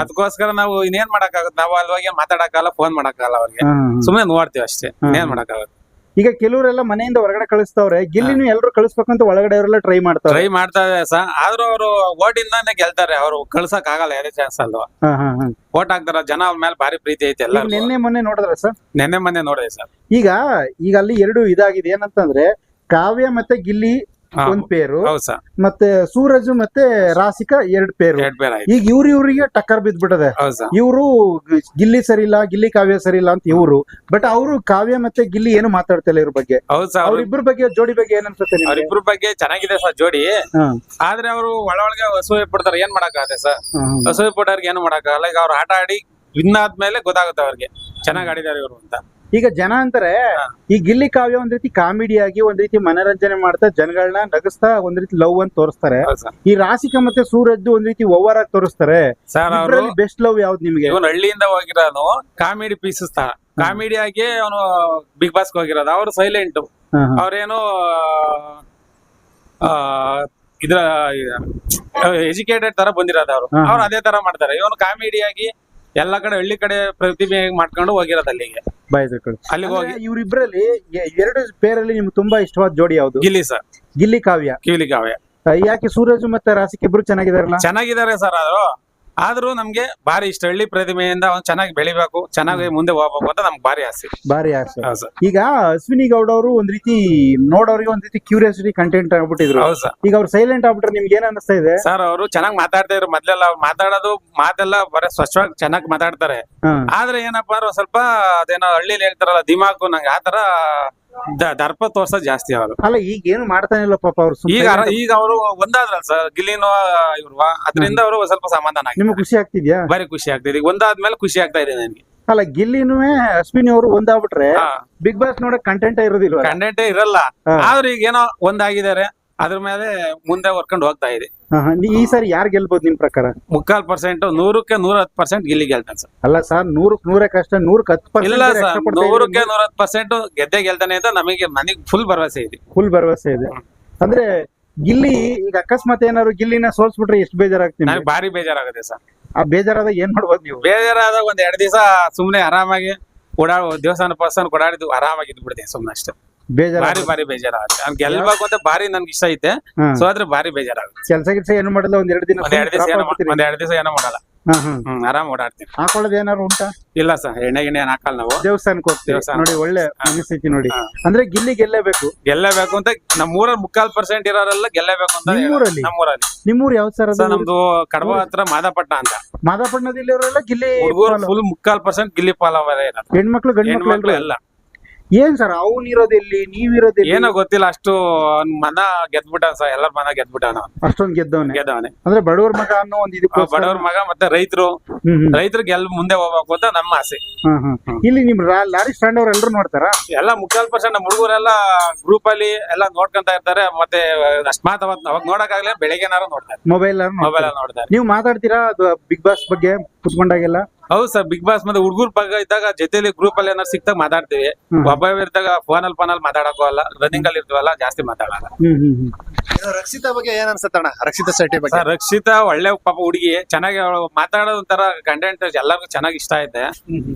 ಅದಕ್ಕೋಸ್ಕರ ನಾವು ಇನ್ನೇನ್ ಮಾಡಕ್ಕಾಗತ್ತೆ ನಾವು ಅಲ್ವಾಗ ಮಾತಾಡಕ್ಕಾಗಲ್ಲ ಫೋನ್ ಮಾಡಕ್ಕಾಗಲ್ಲ ಅವ್ರಿಗೆ. ಸುಮ್ನೆ ನೋಡ್ತೀವಿ ಅಷ್ಟೇ. ಇನ್ನೇನ್ ಮಾಡಕ್ಕಾಗುತ್ತೆ ಈಗ ಕೆಲವರೆಲ್ಲ ಮನೆಯಿಂದ ಹೊರಗಡೆ ಕಳಿಸ್ತಾವ್ರೆ. ಗಿಲ್ಲಿನೂ ಎಲ್ಲರೂ ಕಳಿಸ್ಬೇಕಂತ ಒಳಗಡೆ ಅವರೆಲ್ಲ ಟ್ರೈ ಮಾಡ್ತಾರೆ ಟ್ರೈ ಮಾಡ್ತಾರೆ ಇದ್ದಾರೆ ಸರ್ ಆದ್ರೂ ಅವರು ಓಟಿಂದಾನೆ ಗೆಲ್ತಾರೆ. ಅವ್ರು ಕಳ್ಸಕ್ ಆಗಲ್ಲ ಯಾರೇ ಚಾನ್ಸ್ ಅಲ್ವಾ. ಓಟ್ ಹಾಕ್ತಾರ ಜನ ಅವ್ರ ಮೇಲೆ ಭಾರಿ ಪ್ರೀತಿ ಐತೆ ಎಲ್ಲ ನಿನ್ನೆ ಮೊನ್ನೆ ನೋಡಿದ್ರೆ ಸರ್? ನಿನ್ನೆ ಮೊನ್ನೆ ನೋಡಿದೆ ಸರ್. ಈಗ ಈಗ ಅಲ್ಲಿ ಎರಡು ಇದಾಗಿದೆ. ಏನಂತಂದ್ರೆ ಕಾವ್ಯ ಮತ್ತೆ ಗಿಲ್ಲಿ. ಒಂದ್ ಪೇರು ಹೌದು ಮತ್ತೆ ಸೂರಜ್ ಮತ್ತೆ ರಾಸಿಕಾ ಎರಡ್ ಪೇರು. ಈಗ ಇವ್ರ ಇವ್ರಿಗೆ ಟಕ್ಕರ್ ಬಿದ್ಬಿಟ್ಟದೆ. ಇವರು ಗಿಲ್ಲಿ ಸರಿ ಇಲ್ಲ ಗಿಲ್ಲಿ ಕಾವ್ಯ ಸರಿ ಇಲ್ಲ ಅಂತ ಇವರು. ಬಟ್ ಅವರು ಕಾವ್ಯ ಮತ್ತೆ ಗಿಲ್ಲಿ ಏನು ಮಾತಾಡ್ತಿಲ್ಲ ಇವ್ರ ಬಗ್ಗೆ. ಅವ್ರಿಬ್ರ ಬಗ್ಗೆ ಜೋಡಿ ಬಗ್ಗೆ ಏನ್ ಅನ್ಸುತ್ತೆ ಅವ್ರಿಬ್ರ ಬಗ್ಗೆ ಚೆನ್ನಾಗಿದೆ ಸರ್ ಜೋಡಿ. ಆದ್ರೆ ಅವರು ಒಳೊಳಗೆ ಅಸೂಯೆ ಪಡ್ತಾರೆ ಏನ್ ಮಾಡಕ್ಕಾಗತ್ತೆ ಸರ್? ಹಸುವೆ ಪಟ್ಟವ್ರಿಗೆ ಏನು ಮಾಡಕ್ಕಾಗಲ್ಲ. ಈಗ ಅವ್ರು ಆಟ ಆಡಿ ವಿನ್ ಆದ್ಮೇಲೆ ಗೊತ್ತಾಗುತ್ತೆ ಅವ್ರಿಗೆ. ಚೆನ್ನಾಗಿ ಆಡಿದಾರೆ ಇವರು ಅಂತ. ಈಗ ಜನ ಅಂತಾರೆ ಈ ಗಿಲ್ಲಿ ಕಾವ್ಯ ಒಂದ್ ರೀತಿ ಕಾಮಿಡಿ ಆಗಿ ಒಂದ್ ರೀತಿ ಮನರಂಜನೆ ಮಾಡ್ತಾ ಜನಗಳನ್ನ ನಗಸ್ತಾ ಒಂದ್ ರೀತಿ ಲವ್ ಅಂತ ತೋರಿಸ್ತಾರೆ. ಈ ರಾಸಿಕ ಮತ್ತೆ ಸೂರಜ್ ಒಂದ್ ರೀತಿ ಓವರ್ ಆಗಿ ತೋರಿಸ್ತಾರೆ ಬೆಸ್ಟ್ ಲವ್ ಯಾವ್ದು ನಿಮ್ಗೆ? ಇವನು ಹಳ್ಳಿಯಿಂದ ಹೋಗಿರೋನು ಕಾಮಿಡಿ ಪೀಸಸ್ ತರ ಕಾಮಿಡಿ ಆಗಿ ಅವನು ಬಿಗ್ ಬಾಸ್ ಹೋಗಿರೋದು. ಅವ್ರು ಸೈಲೆಂಟ್. ಅವ್ರೇನು ಆ, ಇದ್ರ ಎಜುಕೇಟೆಡ್ ತರ ಬಂದಿರೋದು ಅವ್ರು. ಅವ್ರು ಅದೇ ತರ ಮಾಡ್ತಾರೆ. ಇವನು ಕಾಮಿಡಿಯಾಗಿ ಆಗಿ ಎಲ್ಲಾ ಕಡೆ ಹಳ್ಳಿ ಕಡೆ ಪ್ರತಿಭೆ ಮಾಡ್ಕೊಂಡು ಹೋಗಿರೋದು ಅಲ್ಲಿಗೆ. ಬಾಯ್ ತಗೊಳ್ಳಿ. ಅಲ್ಲಿಗೆ ಹೋಗಿ ಇವರಿಬ್ಬರಲ್ಲಿ ಇವ್ರಿಬ್ರಲ್ಲಿ ಎರಡು ಪೇರಲ್ಲಿ ನಿಮ್ಗೆ ತುಂಬಾ ಇಷ್ಟವಾದ ಜೋಡಿ ಯಾವ್ದು? ಗಿಲ್ಲಿ ಸರ್. ಗಿಲ್ಲಿ ಕಾವ್ಯ. ಕಿವಿಲಿ ಕಾವ್ಯ. ಯಾಕೆ ಸೂರಜ್ ಮತ್ತೆ ರಾಸಿಕ್ ಇಬ್ರು ಚೆನ್ನಾಗಿದಾರಲ್ಲ ಚೆನ್ನಾಗಿದ್ದಾರೆ ಸರ್ ಅದು. ಆದ್ರೂ ನಮ್ಗೆ ಭಾರಿ ಇಷ್ಟ. ಹಳ್ಳಿ ಪ್ರತಿಮೆಯಿಂದ ಅವ್ನು ಚೆನ್ನಾಗಿ ಬೆಳಿಬೇಕು ಚೆನ್ನಾಗಿ ಮುಂದೆ ಹೋಗ್ಬೇಕು ಅಂತ ನಮ್ಗೆ ಭಾರಿ ಆಸೆ. ಬಾರಿ ಆಸೆ. ಹೌದು ಸರ್. ಈಗ ಅಶ್ವಿನಿ ಗೌಡ ಅವರು ಒಂದ್ ರೀತಿ ನೋಡೋರಿಗೆ ಒಂದ್ ರೀತಿ ಕ್ಯೂರಿಯಾಸಿಟಿ ಕಂಟೆಂಟ್ ಆಗ್ಬಿಟ್ಟಿದ್ರು. ಹೌದು ಸರ್. ಈಗ ಅವ್ರು ಸೈಲೆಂಟ್ ಆಗ್ಬಿಟ್ರೆ ನಿಮ್ಗೆ ಏನ್ ಅನಿಸ್ತಾ ಇದೆ? ಸರ್ ಅವರು ಚೆನ್ನಾಗಿ ಮಾತಾಡ್ತಾ ಇದ್ರು ಮೊದ್ಲೆಲ್ಲ. ಅವ್ರು ಮಾತಾಡೋದು ಮಾತೆಲ್ಲ ಬರೀ ಸ್ವಚ್ಛವಾಗಿ ಚೆನ್ನಾಗಿ ಮಾತಾಡ್ತಾರೆ. ಹಾ. ಆದ್ರೆ ಏನಪ್ಪಾ ಅಂದ್ರೆ ಒಂದ್ ಸ್ವಲ್ಪ ಅದೇನೋ ಹಳ್ಳಿಲಿ ಹೇಳ್ತಾರಲ್ಲ ದಿಮಾಕು ನಂಗೆ ಆತರ ದ- ದರ್ಪ ತೋರ್ಸೋದ್ ಜಾಸ್ತಿ ಅವರು ಅಲ್ಲ ಈಗ ಏನು ಮಾಡ್ತಾನೆ ಇಲ್ಲ ಪಾಪ ಅವ್ರು ಸುಮ್ನೆ ಈಗ ಅರ- ಈಗ ಅವರು ಒಂದಾದ್ರಲ್ಲ ಸರ್ ಗಿಲ್ಲಿನೋ ಇವ್ರು ಅದರಿಂದ ಅವರು ಸ್ವಲ್ಪ ಸಮಾಧಾನ ಆಗಿದೆ ನಿಮ್ಗೆ ಖುಷಿ ಆಗ್ತಿದ್ಯಾ? ಬಾರಿ ಖುಷಿ ಆಗ್ತಿದೆ. ಈಗ ಒಂದಾದ್ಮೇಲೆ ಖುಷಿ ಆಗ್ತಾ ಇದೆ ನನಗೆ. ಅಲ್ಲ ಗಿಲ್ಲಿನೂ ಅಶ್ವಿನಿ ಅವರು ಒಂದಾಗ್ಬಿಟ್ರೆ ಬಿಗ್ ಬಾಸ್ ನೋಡಕ್ ಕಂಟೆಂಟ್ ಇರೋದಿಲ್ಲ ಕಂಟೆಂಟೇ ಇರಲ್ಲ. ಹಾ. ಆದ್ರೆ ಈಗ ಏನೋ ಒಂದಾಗಿದ್ದಾರೆ. ಅದ್ರ ಮೇಲೆ ಮುಂದೆ ವರ್ಕೊಂಡು ಹೋಗ್ತಾ ಇದೆ ಈ ಸರಿ ಯಾರು ಗೆಲ್ಬಹುದು ನಿಮ್ ಪ್ರಕಾರ? ಮುಕ್ಕಾಲ್ ಪರ್ಸೆಂಟ್ ನೂರಕ್ಕೆ ನೂರ ಹತ್ತು ಪರ್ಸೆಂಟ್ ಗಿಲ್ಲಿ ಗೆಲ್ತಾನೆ ಸರ್. ಅಲ್ಲ ಸರ್ ನೂರಕ್ಕೆ ನೂರಕ್ಕೆ ಅಷ್ಟೇ ನೂರಕ್ಕೆ ಹತ್ತು ಇಲ್ಲ ಸರ್ ನೂರಕ್ಕೆ ನೂರ ಹತ್ತು ಪರ್ಸೆಂಟ್ ಗೆದ್ದೆ ಗೆಲ್ತಾನೆ ಅಂತ ನಮಗೆ ನನಗೆ ಫುಲ್ ಭರವಸೆ ಇದೆ. ಫುಲ್ ಭರವಸೆ ಇದೆ. ಅಂದ್ರೆ ಗಿಲ್ಲಿ ಈಗ ಅಕಸ್ಮಾತ್ ಏನಾದ್ರು ಗಿಲ್ಲಿನ ಸೋಲ್ಸ್ಬಿಟ್ರೆ ಎಷ್ಟು ಬೇಜಾರಾಗ್ತೀನಿ? ನನಗೆ ಭಾರಿ ಬೇಜಾರಾಗುತ್ತೆ ಸರ್. ಆ ಬೇಜಾರಾದಾಗ ಏನ್ ಮಾಡ್ಬೋದು ನೀವು? ಬೇಜಾರಾದ ಒಂದ್ ಎರಡ್ ದಿವಸ ಸುಮ್ನೆ ಆರಾಮಾಗಿ ಓಡಾ ದೇವಸ್ಥಾನ ಪರ್ಸನ್ ಓಡಾಡಿದ್ದು ಆರಾಮಾಗಿ ಇದ್ಬಿಡ್ತೀನಿ ಸುಮ್ನೆ ಅಷ್ಟೇ. ಬೇಜಾರ ಬಾರಿ ಬಾರಿ ಬೇಜಾರಾಗುತ್ತೆ. ಅವ್ನು ಗೆಲ್ಬೇಕು ಅಂತ ಬಾರಿ ನನ್ಗೆ ಇಷ್ಟ ಐತೆ. ಸೊ ಆದ್ರೆ ಬಾರಿ ಬೇಜಾರಾಗುತ್ತೆ. ಕೆಲಸ ಗಿಲ್ಸ ಏನು ಮಾಡಲ್ಲ ಒಂದ್ ಎರಡು ದಿನ ಒಂದ್ ಎರಡ್ ದಿವಸ ಏನೋ ಒಂದ್ ಎರಡ್ ದಿವಸ ಏನೋ ಮಾಡಲ್ಲ. ಹ್ಮ್ ಆರಾಮ್ ಓಡಾಡ್ತೀನಿ ಹಾಕೊಳ್ಳೋದು ಏನಾರು ಉಂಟಾ? ಇಲ್ಲ ಸರ್ ಎಣ್ಣೆ ಗಿಣ್ಣೆ ಏನ್ ಹಾಕಲ್ಲ ನಾವು. ದೇವಸ್ಥಾನಕ್ಕೆ ಹೋಗ್ತೀವಿ. ದೇವಸ್ಥಾನ. ನೋಡಿ ಒಳ್ಳೆ ಮನಸ್ಥಿತಿ ನೋಡಿ. ಹಾ. ಅಂದ್ರೆ ಗಿಲ್ಲಿ ಗೆಲ್ಲೇಬೇಕು? ಗೆಲ್ಲಬೇಕು ಅಂತ ನಮ್ಮೂರ ಮುಕ್ಕಾಲ್ ಪರ್ಸೆಂಟ್ ಇರೋರೆಲ್ಲ ಗೆಲ್ಲೇಬೇಕು ಅಂತ ನಮ್ಮೂರಲ್ಲಿ? ನಮ್ಮೂರಲ್ಲಿ ನಿಮ್ಮೂರ್ ಯಾವ ಸರ್ ನಮ್ದು ಕಡಬ ಹತ್ರ ಮಾದಾಪಟ್ಟಣ ಅಂತ. ಮಾದಪಟ್ಟಣದಲ್ಲಿ ಗಿಲ್ಲಿ ಹುಡುಗರು ಫುಲ್ ಮುಕ್ಕಾಲ್ ಪರ್ಸೆಂಟ್ ಗಿಲ್ಲಿ ಪಾಲವರೇ ಇರೋದು. ಹೆಣ್ಮಕ್ಳು ಗಂಡ್ ಮಕ್ಳು ಹೆಣ್ಮಕ್ಳು ಎಲ್ಲ. ಏನ್ ಸರ್ ಅವ್ನ್ ಇರೋದೆಲ್ಲಿ ನೀವಿರೋದೆಲ್ಲಿ ಏನೋ ಗೊತ್ತಿಲ್ಲ ಅಷ್ಟು ಅವ್ನ್ ಮನ ಗೆದ್ಬಿಟ್ಟ ಸರ್ ಎಲ್ಲರ ಮನ ಗೆದ್ಬಿಟ್ಟಾನ ಅಷ್ಟೊಂದ್ ಗೆದ್ದವನೆ? ಗೆದ್ದವನೆ. ಅಂದ್ರೆ ಬಡವ್ರ ಮಗ ಅನ್ನೋ ಒಂದ್ ಇದಕ್ಕೆ ಬಡವ್ರ ಮಗ ಮತ್ತೆ ರೈತರು. ರೈತರಿಗೆ ಗೆಲ್ಲ ಮುಂದೆ ಹೋಗ್ಬೇಕು ಅಂತ ನಮ್ಮ ಆಸೆ. ಇಲ್ಲಿ ನಿಮ್ ಲಾರಿ ಸ್ಟ್ಯಾಂಡ್ ಅವ್ರ ಎಲ್ರು ನೋಡ್ತಾರ? ಎಲ್ಲ ಮುಕ್ಕಾಲ್ ಪರ್ಸೆಂಟ್ ನಮ್ಮ ಹುಡುಗರೆಲ್ಲ ಗ್ರೂಪ್ ಅಲ್ಲಿ ಎಲ್ಲ ನೋಡ್ಕೊಂತ ಇರ್ತಾರೆ. ಮತ್ತೆ ಅಕಸ್ಮಾತ್ ಅವತ್ ಅವಾಗ ನೋಡಕ್ಕಾಗಲ್ಲ ಬೆಳಿಗ್ಗೆ ನೋಡ್ತಾರೆ. ಮೊಬೈಲ್ ಮೊಬೈಲ್ ಅಲ್ಲಿ ನೋಡ್ತಾರೆ. ನೀವು ಮಾತಾಡ್ತೀರಾ? ಅದು ಬಿಗ್ ಬಾಸ್ ಬಗ್ಗೆ ಕುತ್ಕೊಂಡಾಗೆಲ್ಲ? ಹೌದು ಸರ್ ಬಿಗ್ ಬಾಸ್ ಮತ್ತೆ ಹುಡುಗರ ಭಾಗ ಇದ್ದಾಗ ಜೊತೆಲಿ ಗ್ರೂಪ್ ಅಲ್ಲಿ ಏನಾದ್ರು ಸಿಕ್ತಾಗ ಮಾತಾಡ್ತೀವಿ. ಒಬ್ಬ ಇದ್ದಾಗ ಫೋನ್ ಅಲ್ಲಿ ಫೋನ್ ಅಲ್ಲಿ ಮಾತಾಡಕೋಲ್ಲ ರನ್ನಿಂಗ್ ಅಲ್ಲಿ ಇರ್ತೀವಲ್ಲ ಜಾಸ್ತಿ ಮಾತಾಡಲ್ಲ. ಹ್ಮ್ ಹ್ಮ್ ಹ್ಮ್. ಇದು ರಕ್ಷಿತಾ ಬಗ್ಗೆ ಏನ್ ಅನ್ಸತ್ತಣ್ಣ ರಕ್ಷಿತಾ ಶೆಟ್ಟಿ ಬಗ್ಗೆ. ಸರ್ ರಕ್ಷಿತಾ ಒಳ್ಳೆ ಪಾಪ ಹುಡುಗಿ ಚೆನ್ನಾಗಿ ಮಾತಾಡೋ ಮಾತಾಡೋದ್ ಒಂಥರ ಕಂಟೆಂಟ್ ಎಲ್ಲರಿಗೂ ಚೆನ್ನಾಗಿ ಇಷ್ಟ ಐತೆ.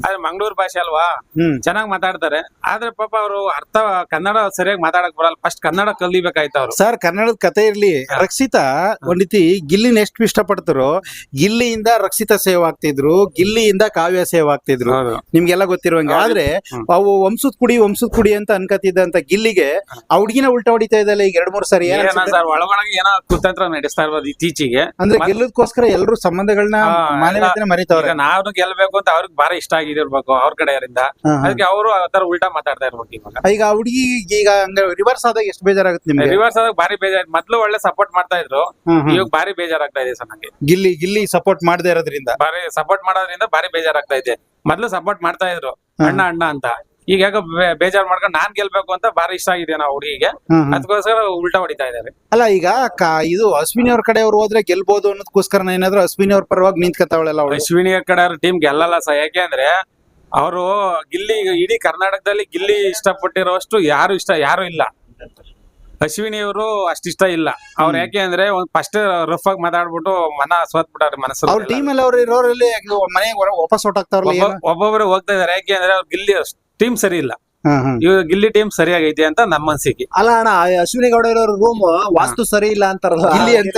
ಆದ್ರೆ ಮಂಗಳೂರು ಭಾಷೆ ಅಲ್ವಾ? ಹ್ಮ್. ಚೆನ್ನಾಗಿ ಮಾತಾಡ್ತಾರೆ. ಆದ್ರೆ ಪಾಪ ಅವರು ಅರ್ಥ ಕನ್ನಡ ಸರಿಯಾಗಿ ಮಾತಾಡಕ್ ಬರಲ್ಲ. ಫಸ್ಟ್ ಕನ್ನಡ ಕಲಿಬೇಕಾಯ್ತು ಅವ್ರು. ಸರ್ ಕನ್ನಡದ ಕತೆ ಇರ್ಲಿ. ರಕ್ಷಿತಾ ಒಂದ್ ರೀತಿ ಗಿಲ್ಲಿನ ಎಷ್ಟು ಪಡ್ತಾರೋ ಗಿಲ್ಲಿಯಿಂದ ರಕ್ಷಿತಾ ಸೇವ್ ಆಗ್ತಿದ್ರು ಗಿಲ್ಲಿಯಿಂದ ಕಾವ್ಯ ಸೇವ್ ಆಗ್ತಿದ್ರು. ನಿಮ್ಗೆಲ್ಲ ಗೊತ್ತಿರುವಂಗೆ. ಆದ್ರೆ. ಅವು ವಂಶದ ಕುಡಿ ವಂಶದ ಕುಡಿ ಅಂತ ಅನ್ಕತಿದ್ದಂತ ಗಿಲ್ಲಿಗೆ ಆ ಹುಡುಗಿನ ಉಲ್ಟಾ ಹೊಡಿತಾ ಇದ್ದಲ್ಲ ಈಗ ಎರಡ್ ಮೂರ್ ಸಾರಿ. ಏನ್? ಸರ್ ಒಳಗೊಳಗೆ ಏನೋ ಕುತಂತ್ರ ನಡೆಸ್ತಾ ಇರ್ಬೋದು ಇತ್ತೀಚೆಗೆ. ಅಂದ್ರೆ ಗೆಲ್ಲೋದಕ್ಕೋಸ್ಕರ ಎಲ್ಲರೂ ಸಂಬಂಧಗಳನ್ನ ಮಾನವೀಯತೆನ ಮರಿತಾವ್ರೆ? ನಾವು ಗೆಲ್ಬೇಕು ಅಂತ ಅವ್ರಿಗೆ ಬಾರಿ ಇಷ್ಟ ಆಗಿದಿರ್ಬೇಕು ಅವ್ರ ಕಡೆಯವರಿಂದ. ಅದಕ್ಕೆ ಅವರು ಆತರ ಉಲ್ಟಾ ಮಾತಾಡ್ತಾ ಇರ್ಬೇಕು ಇವಾಗ. ಈಗ ಹುಡುಗಿ ಈಗ ರಿವರ್ಸ್ ಆದಾಗ ಎಷ್ಟು ಬೇಜಾರಾಗುತ್ತೆ ನಿಮ್ಗೆ? ರಿವರ್ಸ್ ಆದಾಗ ಬಾರಿ ಬೇಜಾರ ಮೊದ್ಲು ಒಳ್ಳೆ ಸಪೋರ್ಟ್ ಮಾಡ್ತಾ ಇದ್ರು. ಇವಾಗ ಬಾರಿ ಬೇಜಾರಾಗ್ತಾ ಇದೆ ಸರ್ ನಂಗೆ. ಗಿಲ್ಲಿ ಗಿಲ್ಲಿ ಸಪೋರ್ಟ್ ಮಾಡದೇ ಇರೋದ್ರಿಂದ? ಬಾರಿ ಸಪೋರ್ಟ್ ಮಾಡೋದ್ರಿಂದ ಬಾರಿ ಬೇಜಾರಾಗ್ತಾ ಇದೆ. ಮೊದ್ಲು ಸಪೋರ್ಟ್ ಮಾಡ್ತಾ ಇದ್ರು. ಅಣ್ಣ ಅಣ್ಣ ಅಂತ. ಈಗ ಯಾಕೋ ಬೇಜಾರ್ ಮಾಡ್ಕೊಂಡು ನಾನ್ ಗೆಲ್ಬೇಕು ಅಂತ ಬಾರಿ ಇಷ್ಟ ಆಗಿದೆ ನಾವು ಹುಡುಗಿಗೆ. ಅದಕ್ಕೋಸ್ಕರ ಉಲ್ಟಾ ಹೊಡಿತಾ ಇದ್ದಾರೆ. ಅಲ್ಲ ಈಗ ಕಾ- ಇದು ಅಶ್ವಿನಿ ಅವ್ರ ಕಡೆ ಅವ್ರು ಹೋದ್ರೆ ಗೆಲ್ಬಹುದು ಅನ್ನೋದಕ್ಕೋಸ್ಕರ ಏನಾದ್ರು ಅಶ್ವಿನಿ ಅವ್ರ ಪರವಾಗಿ ನಿಂತ್ಕತಾವಳೆಲ್ಲ ಅವಳು? ಅಶ್ವಿನಿ ಕಡೆ ಟೀಮ್ ಗೆಲ್ಲಲ್ಲ ಸರ್. ಯಾಕೆ ಅಂದ್ರೆ ಅವರು ಗಿಲ್ಲಿ ಇಡೀ ಕರ್ನಾಟಕದಲ್ಲಿ ಗಿಲ್ಲಿ ಇಷ್ಟಪಟ್ಟಿರೋಷ್ಟು ಯಾರು ಇಷ್ಟ ಯಾರು ಇಲ್ಲ. ಅಶ್ವಿನಿ ಅವರು ಅಷ್ಟಿಷ್ಟ ಇಲ್ಲ ಅವ್ರ. ಯಾಕೆ ಅಂದ್ರೆ ಒಂದ್ ಫಸ್ಟ್ ರಫ್ ಆಗಿ ಮಾತಾಡ್ಬಿಟ್ಟು ಮನ ಸೋತ್ ಬಿಟ್ಟಾರೆ ಮನಸ್ಸು ಅವ್ರ ಟೀಮ್ ಅಲ್ಲಿ ಅವ್ರು ಇರೋರಲ್ಲಿ ಮನೆಗೆ ವಾಪಸ್ ಹೊಟ್ಟಾಗ್ತಾವ್ರಲ್ಲ ಒಬ್ಬೊಬ್ಬರು ಒಬ್ಬೊಬ್ರು ಹೋಗ್ತಾ ಇದಾರೆ ಯಾಕೆ ಅಂದ್ರೆ ಅವ್ರ ಗಿಲ್ಲಿ ಟೀಮ್ ಸರಿ ಇಲ್ಲ. ಇವಾಗ ಗಿಲ್ಲಿ ಟೀಮ್ ಸರಿಯಾಗೈತೆ ಅಂತ ನಮ್ಮ ಅನ್ಸಿಕೆ. ಅಲ್ಲ ಅಣ್ಣ ಅಶ್ವಿನಿ ಗೌಡ ಇರೋ ರೂಮ್ ವಾಸ್ತು ಸರಿ ಇಲ್ಲ ಅಂತಾರಲ್ಲ. ಗಿಲ್ಲಿ ಅಂತ.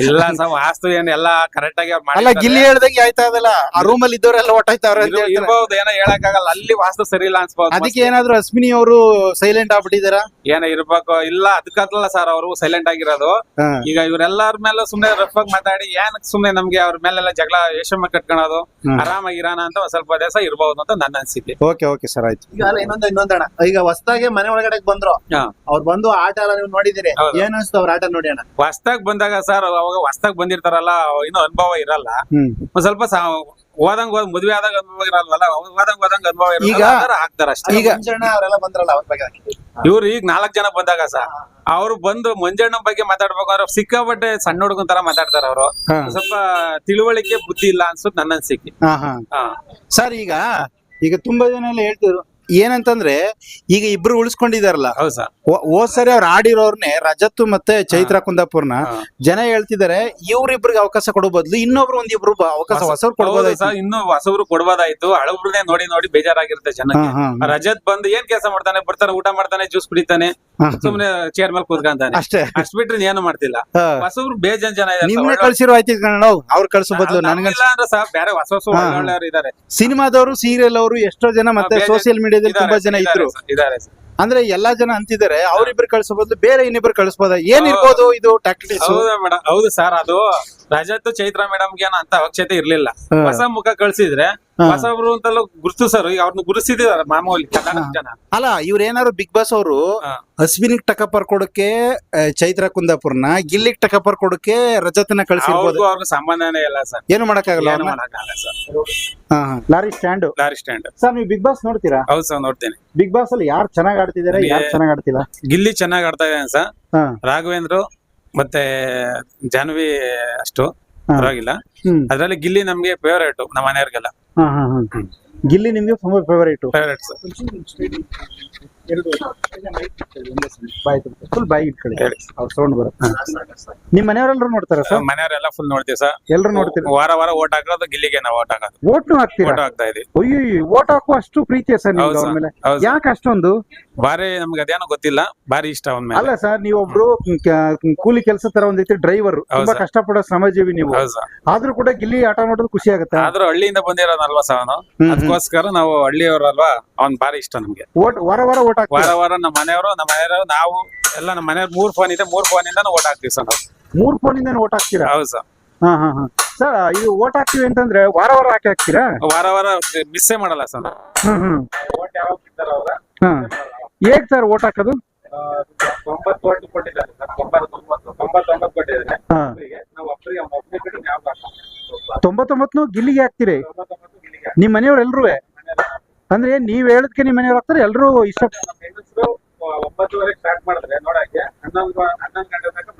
ಇಲ್ಲ ಸರ್ ವಾಸ್ತು ಏನ್ ಎಲ್ಲ ಕರೆಕ್ಟ್ ಆಗಿ ಅವ್ರು ಅಲ್ಲ ಗಿಲ್ಲಿ ಹೇಳ್ದಂಗೆ ಆಯ್ತಾ ಅದಲ್ಲ? ಆ ರೂಮ್ ಅಲ್ಲಿ ಇದ್ದವರೆಲ್ಲ ಒಟ್ಟಾಯ್ತಾವ್ರೆ ಅಂತ ಹೇಳ್ತಾರೆ. ಇರ್ಬೋದು ಏನೋ ಹೇಳಕ್ ಆಗಲ್ಲ ಅಲ್ಲಿ ವಾಸ್ತು ಸರಿ ಇಲ್ಲ ಅನ್ಸ್ಬೋದು ಅದಕ್ಕೆ ಏನಾದ್ರು ಅಶ್ವಿನಿ ಅವರು ಸೈಲೆಂಟ್ ಆಗ್ಬಿಟ್ಟಿದಾರ? ಏನೋ ಇರ್ಬೇಕು ಇಲ್ಲ ಅದಕ್ಕಲ್ಲ ಸರ್ ಅವರು ಸೈಲೆಂಟ್ ಆಗಿರೋದು. ಈಗ ಇವರೆಲ್ಲರ ಮೇಲೆ ಸುಮ್ನೆ ರಫ್ ಆಗಿ ಮಾತಾಡಿ ಏನಕ್ಕೆ ಸುಮ್ನೆ ನಮ್ಗೆ ಅವ್ರ ಮೇಲೆಲ್ಲ ಜಗಳ ಯಶಮ್ಮ ಕಟ್ಕೊಳೋದು ಹ್ಮ್. ಆರಾಮಾಗಿರೋಣ ಅಂತ ಒಂದ್ ಸ್ವಲ್ಪ ದಿವಸ ಇರ್ಬೋದು ಅಂತ ನನ್ನ ಅನ್ಸಿಕೆ. ಓಕೆ ಓಕೆ ಸರ್ ಆಯ್ತು. ಈಗ ಅಲ್ಲ ಇನ್ನೊಂದು ಇನ್ನೊಂದಣ್ಣ ಈಗ ಹೊಸ್ದಾಗೆ ಮನೆ ಒಳಗಡೆ ಬಂದ್ರು. ಹಾ. ಅವ್ರು ಬಂದು ಆಟ ಎಲ್ಲ ನೀವು ನೋಡಿದಿರಿ. ಹೌದು. ಏನ್ ಅನ್ಸ್ತು ಅವ್ರ ಆಟ ನೋಡಿ ಅಣ್ಣ? ಹೊಸ್ದಾಗ್ ಬಂದಾಗ ಸರ್ ಅವಾಗ ಹೊಸ್ದಾಗ್ ಬಂದಿರ್ತಾರಲ್ಲ ಇನ್ನೂ ಅನುಭವ ಇರಲ್ಲ. ಹ್ಮ್. ಒಂದ್ ಸ್ವಲ್ಪ ಸಾ- ಹೋದಂಗ್ ಹೋದ್ ಮದ್ವೆ ಆದಾಗ ಅನುಭವ ಇರಲ್ವಲ್ಲ? ಹೋದಂಗ್ ಹೋದಂಗ್ ಅನುಭವ ಈಗ- ಇರಲ್ಲ ಹಾಕ್ತಾರ ಅಷ್ಟೇ. ಈಗ- ಮುಂಚೆಣ್ಣ ಅವರೆಲ್ಲ ಬಂದ್ರಲ್ಲ ಅವ್ರ ಬಗ್ಗೆ? ಇವ್ರು ಈಗ ನಾಲ್ಕ್ ಜನ ಬಂದಾಗ ಸರ್ ಅವ್ರು ಬಂದು ಮಂಜಣ್ಣ ಬಗ್ಗೆ ಮಾತಾಡ್ಬೇಕು ಅಂದ್ರೆ ಸಿಕ್ಕಾಪಟ್ಟೆ ಸಣ್ಣ ಹುಡುಗನ್ ತರ ಮಾತಾಡ್ತಾರ ಅವರು. ಹಾ. ಸ್ವಲ್ಪ ತಿಳುವಳಿಕೆ ಬುದ್ಧಿ ಇಲ್ಲ ಅನ್ಸುತ್ತೆ ನನ್ನ ಅನ್ಸಿಕೆ. ಹಾ ಹಾ. ಹಾ. ಸರ್ ಈಗ ಈಗ ತುಂಬಾ ಜನ ಎಲ್ಲ ಹೇಳ್ತಿದ್ರು ಏನಂತಂದ್ರೆ ಈಗ ಇಬ್ರು ಉಳಿಸ್ಕೊಂಡಿದಾರಲ್ಲ ಹೌದು ಸರ್ ಹೋ- ಹೋದ್ ಸರಿ ಅವ್ರು ಆಡಿರೋರ್ನೆ ರಜತ್ ಮತ್ತೆ ಚೈತ್ರ ಕುಂದಾಪುರ್ನ ಜನ ಹೇಳ್ತಿದಾರೆ ಇವ್ರಿಬ್ರಿಗೆ ಅವಕಾಶ ಕೊಡೋ ಬದ್ಲು ಇನ್ನೊಬ್ರು ಒಂದಿಬ್ರು ಬ- ಅವಕಾಶ ಹೊಸವ್ರು ಕೊಡ್ಬೋದಾಯ್ತು ಸರ್ ಇನ್ನು ಹೊಸಬ್ರು ಕೊಡ್ಬೋದಾಯ್ತು ಹಳಬ್ರನ್ನೇ ನೋಡಿ ನೋಡಿ ಬೇಜಾರಾಗಿರುತ್ತೆ ಜನ ಜನಕ್ಕೆ ಹಾ, ಹಾ. ರಜತ್ ಬಂದು ಏನ್ ಕೆಲಸ ಮಾಡ್ತಾನೆ ಬರ್ತಾನೆ ಊಟ ಮಾಡ್ತಾನೆ ಜ್ಯೂಸ್ ಕುಡಿತಾನೆ ಹಾ. ಸುಮ್ನೆ ಚೇರ್ ಮೇಲೆ ಕೂತ್ಕೊಂತಾನೆ ಅಷ್ಟೇ ಅಷ್ಟ್ ಬಿಟ್ರೆ ಏನು ಮಾಡ್ತಿಲ್ಲ ಹಾ. ಹೊಸಬ್ರು ಬೇಜಾನ್ ಜನ ಇದಾರೆ ನಿಮ್ನೆ ಸರ್. ಕಳ್ಸಿರೋ ಆಯ್ತು ಕಣ ಅವ್ರು ಕಳ್ಸೋ ಬದ್ಲು ನನ್ಗೆ ಅಂದ್ರೆ ಸರ್ ಬೇರೆ ಹೊಸ ಹೊಸ ಹಾ, ಹಾ. ಒಳ್ಳೊಳ್ಳೆಯವ್ರು ಇದಾರೆ ಸಿನಿಮಾದವರು ಸೀರಿಯಲ್ ಅವರು ಎಷ್ಟೋ ಜನ ಮತ್ತೆ ಸೋಶಿಯಲ್ ಮೀಡಿಯಾ ಇದಾರೆ ತುಂಬಾ ಜನ ಇದ್ರು ಇದಾರೆ. ಸರ್, ಅಂದ್ರೆ ಎಲ್ಲಾ ಜನ ಅಂತಿದ್ದಾರೆ ಅವ್ರಿಬ್ರು ಕಳ್ಸೋ ಬದ್ಲು ಬೇರೆ ಇನ್ನಿಬ್ರು ಕಳಿಸಬಹುದು ಏನ್. ಇರ್ಬೋದು ಇದು ಟ್ಯಾಕ್ಟಿಕ್ಸ್ ಹೌದಾ ಮೇಡಮ್ ಹೌದು ಸರ್ ಅದು ರಜತ್ ಚೈತ್ರ ಮೇಡಮ್ಗೆ ಗೆ ಅಂತ ಅವಶ್ಯಕತೆ ಇರ್ಲಿಲ್ಲ. ಹೊಸ ಮುಖ ಕಳ್ಸಿದ್ರೆ. ಹೊಸಬ್ರು ಅಂತೆಲ್ಲ ಗುರುತು ಸರ್ ಈಗ ಅವ್ರನ್ನ ಗುರುತಿಸಿದಾರೆ ಮಾಮೂಲಿ ಕನ್ನಡ ಜನ. ಅಲ್ಲ ಇವ್ರ ಏನಾದ್ರು ಬಿಗ್ ಬಾಸ್ ಅವರು. ಅಶ್ವಿನಿಗ್ ಟಕಪರ್ ಕೊಡಕ್ಕೆ ಚೈತ್ರ ಕುಂದಾಪುರ್ನ ಗಿಲ್ಲಿಗ್ ಟಕಪರ್ ಕೊಡಕ್ಕೆ ರಜತನ ಕಳ್ಸಿರ್ಬೋದು. ಅವ್ರಿಗೆ ಅವ್ರಿಗೂ ಸಂಬಂಧನೇ ಇಲ್ಲ ಸರ್. ಏನು ಮಾಡಕ್ಕಾಗಲ್ಲ ಏನು? ಮಾಡಕ್ಕಾಗಲ್ಲ ಸರ್. ಹಾ, ಹಾ. Lorry stand. Lorry stand. Sir ನೀವು ಬಿಗ್ ಬಾಸ್ ನೋಡ್ತೀರಾ? ಹೌದು ಸರ್ ನೋಡ್ತೇನೆ. ಬಿಗ್ ಬಾಸ್ ಅಲ್ಲಿ ಯಾರು ಚೆನ್ನಾಗ್ ಆಡ್ತಿದಾರೆ ಯಾರು ಚೆನ್ನಾಗ್ ಆಡ್ತಿಲ್ಲ? ಗಿಲ್ಲಿ ಚೆನ್ನಾಗಿ ಆಡ್ತಾ ಇದ್ದಾನೆ ಸರ್. ಹಾ. ರಾಘವೇಂದ್ರ ಮತ್ತೆ ಜಾನ್ವಿ ಅಷ್ಟು. ಪರವಾಗಿಲ್ಲ. ಅದ್ರಲ್ಲಿ ಗಿಲ್ಲಿ ನಮ್ಗೆ ಫೇವರೇಟ್ ನಮ್ಮ ಮನೆಯವ್ರಿಗೆಲ್ಲ. ಗಿಲ್ಲಿ ನಿಮಗೆ ಫೇವರೇಟ್ ಫೇವರೇಟ್ ಸರ್ ಫುಲ್ ಬಾಯಿ ಇಟ್ಕೊಳ್ಳಿ. ಹೇಳಿ. ಅವ್ರ ಸೌಂಡ್ ಬರುತ್ತೆ. ನಿಮ್ ಮನೆಯವರೆಲ್ಲರೂ ನೋಡ್ತಾರ ಸರ್ ಮನೆಯವರೆಲ್ಲ ಫುಲ್ ನೋಡ್ತೀವಿ ಸರ್ ಎಲ್ಲರೂ ನೋಡ್ತೀವಿ ವಾರ ವಾರ ಓಟ್ ಹಾಕೋದು ಗಿಲ್ಲಿಗೆ ನಾವು ಓಟ್ ಹಾಕೋದು. ಓಟ್ನು ಹಾಕ್ತೀರಾ? ಓಟ್ ಹಾಕ್ತಾ ಇದೀವಿ. ಅಯ್ಯೋ ಓಟ್ ಹಾಕುವ ಅಷ್ಟು ಪ್ರೀತಿಯ ಸರ್ ನಿಮ್ಗೆ ಹೌದು ಅವ್ರ ಸರ್ ಮೇಲೆ? ಹೌದು ಯಾಕೆ ಅಷ್ಟೊಂದು? ಬಾರಿ ನಮ್ಗೆ ಅದೇನೋ ಗೊತ್ತಿಲ್ಲ. ಬಾರಿ ಇಷ್ಟ ಒಂದ್ಮೇಲೆ ಮೇಲೆ. ಅಲ್ಲ ಸರ್ ನೀವೊಬ್ರು ಕ- ಕೂಲಿ ಕೆಲಸ ತರ ಒಂದ್ ರೀತಿ ಡ್ರೈವರ್ ತುಂಬಾ. ಕಷ್ಟಪಡೋ ಶ್ರಮಜೀವಿ ನೀವು. ಹೌದು ಸರ್ ಆದ್ರೂ ಕೂಡ ಗಿಲ್ಲಿ ಆಟ ನೋಡೋದು ಖುಷಿ ಆಗುತ್ತೆ. ಆದ್ರೂ ಹಳ್ಳಿಯಿಂದ ಬಂದಿರೋದಲ್ವಾ ಸರ್ ಅವನು? ಹ್ಮ್, ಹ್ಮ್. ಅದಕ್ಕೋಸ್ಕರ ನಾವು ಹಳ್ಳಿಯವರಲ್ವಾ? ಅವ್ನ್ ಬಾರಿ ಇಷ್ಟ ನಮ್ಗೆ. ಓಟ್ ವಾರ ವಾರ ಓಟ್ ವಾರ ಹಾಕ್ತೀರಾ? ವಾರ ನಮ್ಮ ಮನೆಯವರು ನಮ್ಮ ಮನೆಯವರು ನಾವು ಎಲ್ಲ ನಮ್ಮ ಮನೆಯವ್ರು ಮೂರ್ ಫೋನ್ ಇದೆ ಮೂರ್ ಫೋನ್ ಇಂದ ಓಟ್ ಹಾಕ್ತೀವಿ ಸರ್ ನಾವು. ಮೂರ್ ಇಂದ ಓಟ್ ಹಾಕ್ತೀರಾ? ಹೌದು ಸರ್. ಹಾ ಹಾ ಹಾ. ಸರ್ ಇದು ಓಟ್ ಹಾಕ್ತೀವಿ ಅಂತಂದ್ರೆ ವಾರ ವಾರ ಹಾಕಿ ಹಾಕ್ತೀರಾ? ವಾರ ವಾರ ಮಿಸ್ಸೇ ಮಾಡಲ್ಲ ಸರ್ ಹ್ಮ್ ಹ್ಮ್. ಹಾ. ಹೇಗ್ ಸರ್ ಓಟ್ ಹಾಕೋದು? ತೊಂಬತ್ತು ಓಟ್ ಕೊಟ್ಟಿದ್ದಾರೆ ಸರ್. ತೊಂಬತ್ತೊಂಬತ್ತು ತೊಂಬತ್ತೊಂಬತ್ತು ಕೊಟ್ಟಿದ್ದಾರೆ. ಹಾ. ನಾವು ಒಬ್ಬರಿಗೆ. ತೊಂಬತ್ತೊಂಬತ್ತು ಗಿಲ್ಲಿಗೆ ಹಾಕ್ತೀರಿ. ನಿಮ್ ಮನೆಯವ್ರು ಎಲ್ರು ಅಂದ್ರೆ ನೀವ್ ಹೇಳದ್ಕೆ ನಿಮ್ ಮನೆಯವ್ರು ಹಾಕ್ತಾರೆ ಎಲ್ರು ಇಷ್ಟ ಒಂಬತ್ತುವರೆಗೆ ಸ್ಟಾರ್ಟ್ ಮಾಡಿದ್ರೆ ನೋಡಕ್ಕೆ ಹನ್ನೊಂದು ಹನ್ನೊಂದು ಗಂಟೆ ತನಕ